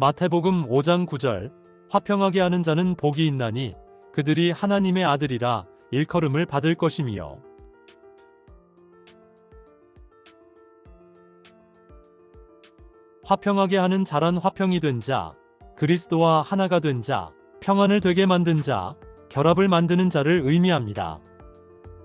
마태복음 5장 9절 화평하게 하는 자는 복이 있나니 그들이 하나님의 아들이라 일컬음을 받을 것이미요. 화평하게 하는 자란 화평이 된 자, 그리스도와 하나가 된 자, 평안을 되게 만든 자, 결합을 만드는 자를 의미합니다.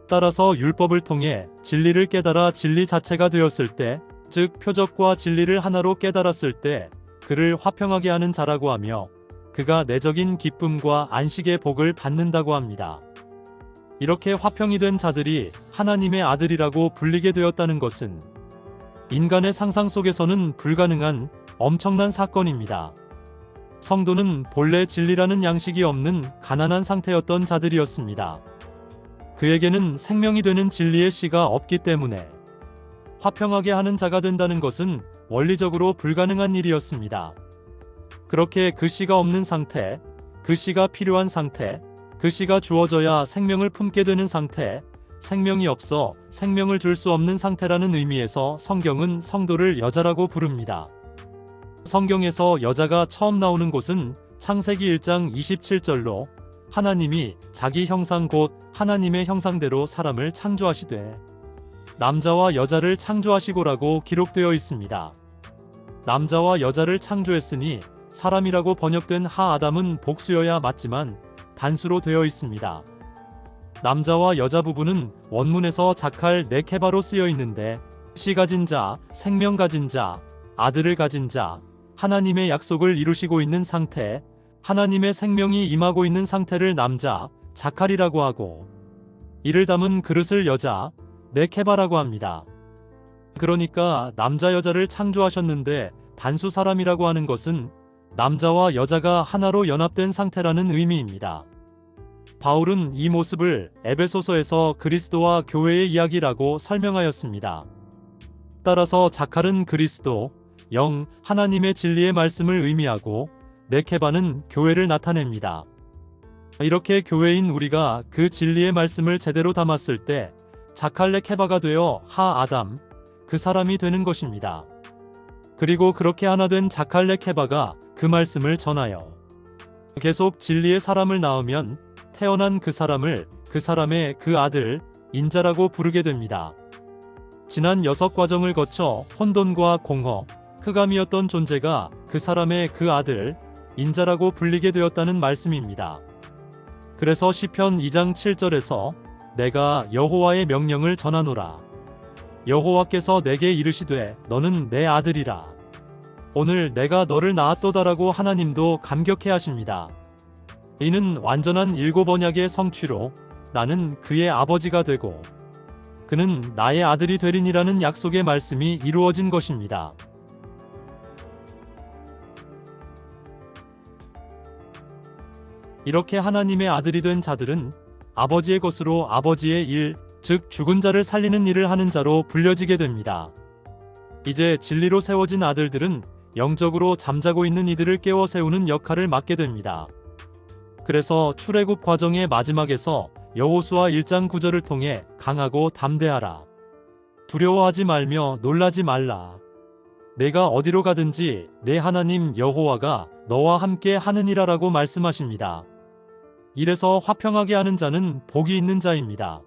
따라서 율법을 통해 진리를 깨달아 진리 자체가 되었을 때, 즉 표적과 진리를 하나로 깨달았을 때 그를 화평하게 하는 자라고 하며 그가 내적인 기쁨과 안식의 복을 받는다고 합니다. 이렇게 화평이 된 자들이 하나님의 아들이라고 불리게 되었다는 것은 인간의 상상 속에서는 불가능한 엄청난 사건입니다. 성도는 본래 진리라는 양식이 없는 가난한 상태였던 자들이었습니다. 그에게는 생명이 되는 진리의 씨가 없기 때문에 화평하게 하는 자가 된다는 것은 원리적으로 불가능한 일이었습니다. 그렇게 그 씨가 없는 상태, 그 씨가 필요한 상태, 그 씨가 주어져야 생명을 품게 되는 상태, 생명이 없어 생명을 줄 수 없는 상태라는 의미에서 성경은 성도를 여자라고 부릅니다. 성경에서 여자가 처음 나오는 곳은 창세기 1장 27절로 하나님이 자기 형상 곧 하나님의 형상대로 사람을 창조하시되 남자와 여자를 창조하시고라고 기록되어 있습니다. 남자와 여자를 창조했으니 사람이라고 번역된 하 아담은 복수여야 맞지만 단수로 되어 있습니다. 남자와 여자 부부는 원문에서 자칼 네케바로 쓰여 있는데 씨 가진 자, 생명 가진 자, 아들을 가진 자, 하나님의 약속을 이루시고 있는 상태, 하나님의 생명이 임하고 있는 상태를 남자, 자칼이라고 하고 이를 담은 그릇을 여자, 네케바라고 합니다. 그러니까 남자 여자를 창조하셨는데 단수 사람이라고 하는 것은 남자와 여자가 하나로 연합된 상태라는 의미입니다. 바울은 이 모습을 에베소서에서 그리스도와 교회의 이야기라고 설명하였습니다. 따라서 자칼은 그리스도, 영, 하나님의 진리의 말씀을 의미하고 네케바는 교회를 나타냅니다. 이렇게 교회인 우리가 그 진리의 말씀을 제대로 담았을 때 자칼레 케바가 되어 하 아담, 그 사람이 되는 것입니다. 그리고 그렇게 하나 된 자칼레 케바가 그 말씀을 전하여 계속 진리의 사람을 낳으면 태어난 그 사람을 그 사람의 그 아들, 인자라고 부르게 됩니다. 지난 여섯 과정을 거쳐 혼돈과 공허, 흑암이었던 존재가 그 사람의 그 아들, 인자라고 불리게 되었다는 말씀입니다. 그래서 시편 2장 7절에서 내가 여호와의 명령을 전하노라. 여호와께서 내게 이르시되 너는 내 아들이라. 오늘 내가 너를 낳았도다라고 하나님도 감격해 하십니다. 이는 완전한 일곱 언약의 성취로 나는 그의 아버지가 되고 그는 나의 아들이 되리니라는 약속의 말씀이 이루어진 것입니다. 이렇게 하나님의 아들이 된 자들은 아버지의 것으로 아버지의 일, 즉 죽은 자를 살리는 일을 하는 자로 불려지게 됩니다. 이제 진리로 세워진 아들들은 영적으로 잠자고 있는 이들을 깨워 세우는 역할을 맡게 됩니다. 그래서 출애굽 과정의 마지막에서 여호수아 1장 9절을 통해 강하고 담대하라. 두려워하지 말며 놀라지 말라. 내가 어디로 가든지 내 하나님 여호와가 너와 함께 하느니라라고 말씀하십니다. 이래서 화평하게 하는 자는 복이 있는 자입니다.